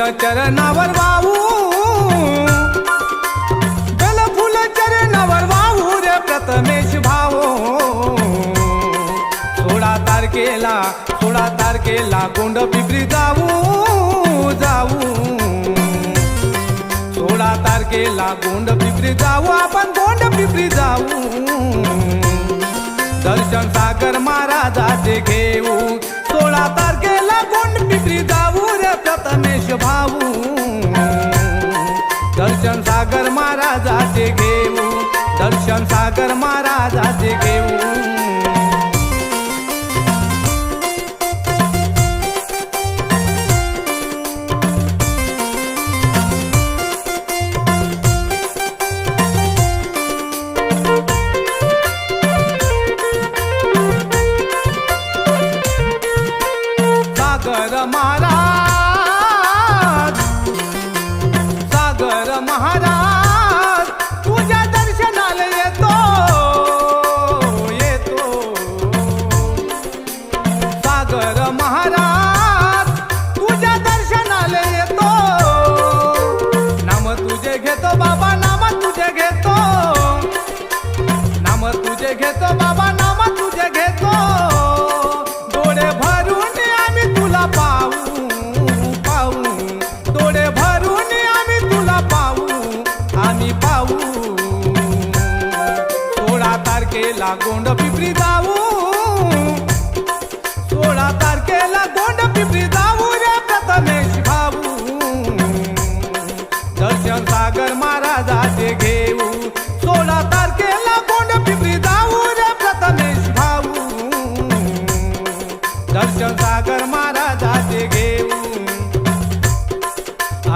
फुल चरणावर वाहू. गल फुल चरणावर वाहू रे प्रथमेश भाऊ. सोळा तारखेला सोळा तारखेला गोंड पिपरी जाऊ जाऊ. सोळा तारखेला गोंड पिपरी जाऊ आपण गोंड पिपरी जाऊ. दर्शन सागर महाराजाचे घेऊ सोळा तारखे प्रथमेश भाऊ दर्शन सागर महाराजाचे घेऊ दर्शन सागर महाराजाचे घेऊ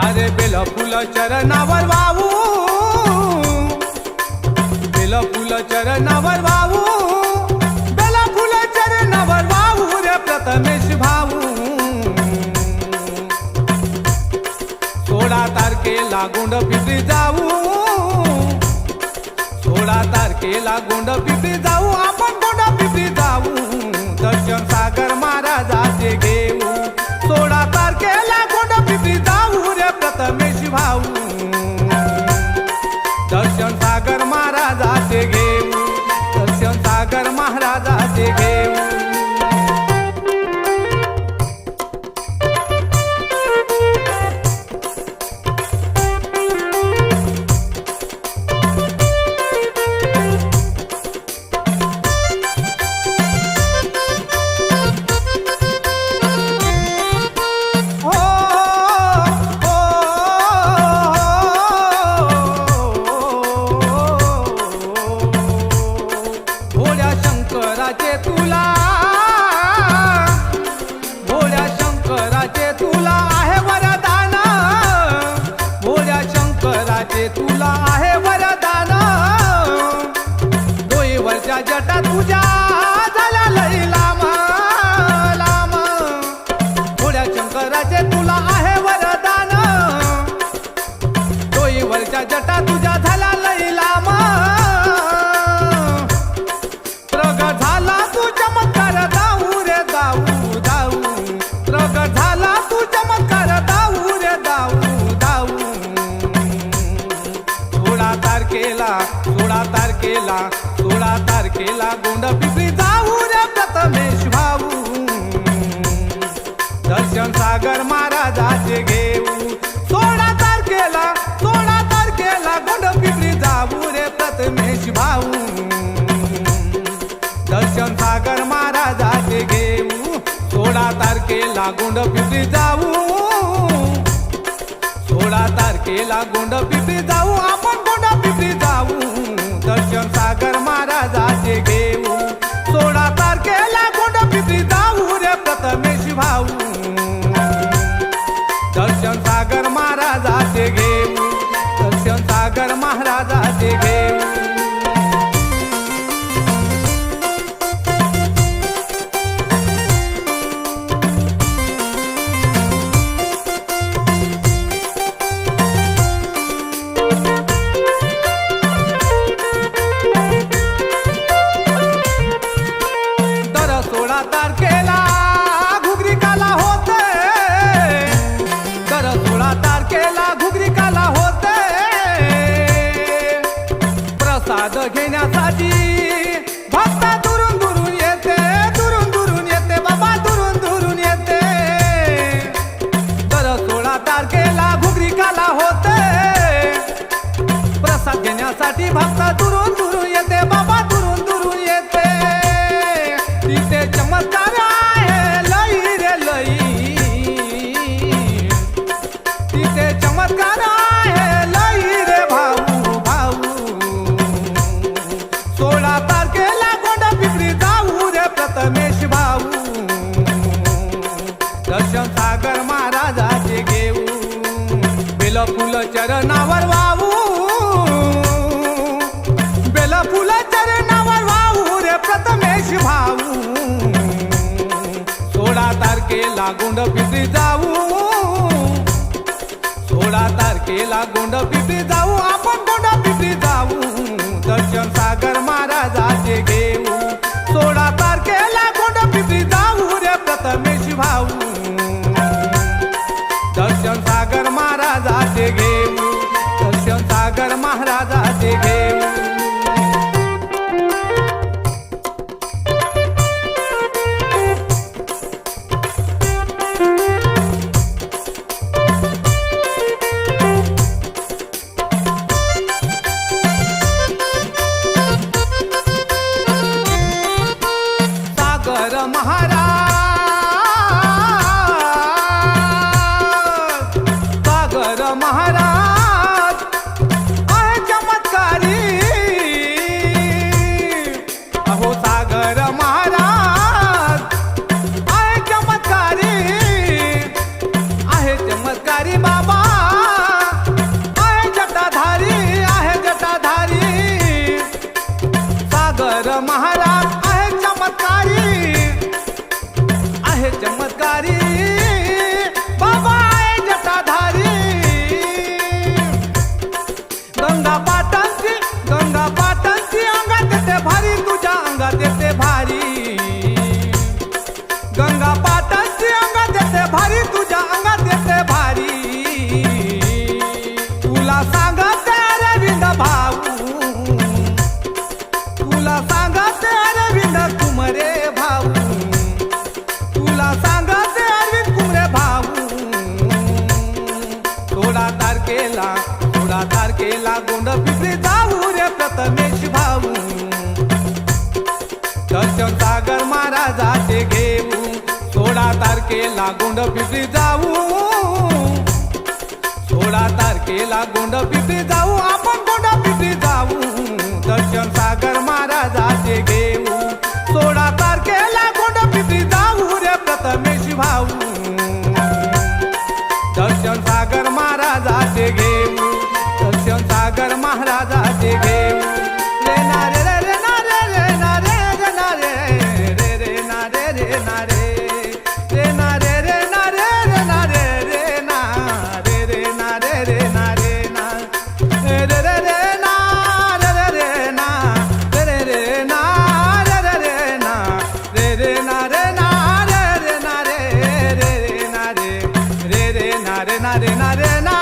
अरे बेल फुल चरणावर वाहू. बेल फुल चरणावर वाहू. बेल फुल चरणावर वाहू रे प्रथमेश भाऊ. सोळा तारखेला गोंड पिपरी जाऊ. सोळा तारखेला गोंड पिपरी जाऊ. आपण गोंड पिपरी जाऊ. दर्शन सागर शंकराचे तुला आहे वरदान. डोईवरच्या जटा तुझ्या झाला लई लांब. प्रगट झाला तू चमत्कार दाऊ रे दाऊ दाऊ. प्रग झाला तू चमत्कार दाऊ रे दाऊ दाऊ. सोळा तारखेला सोळा तारखेला सोळा तारखेला गोंड पिपरी दर्शन सागर महाराजाचे घेऊ. सोळा तारखेला सोळा तारखेला गोंड पिपरी जाऊ रे प्रथमेश भाऊ. दर्शन सागर महाराजाचे घेऊ. सोळा तारखेला गोंड पिपरी जाऊ. सोळा तारखेला गोंड पिपरी जाऊ. आपण गोंड पिपरी जाऊ. दर्शन सागर महाराज घेण्यासाठी भक्त दुरून दूर काशीला गोंड पिपी जाऊ आपण गोंड पिपी जाऊ. दर्शन सागर महाराजाचे घेऊ. सोळा तारखेला गोंड पिपी जाऊ रे प्रथमेश भाऊ. दर्शन सागर महाराजाचे घेऊ. दर्शन सागर महाराजाचे घेऊ. सरकारी बाबा तारखेला गोंड पिपरी जाऊ. सोळा तारखेला गोंड पिपरी जाऊ. आपण गोंड पिपरी जाऊ. दर्शन सागर na na na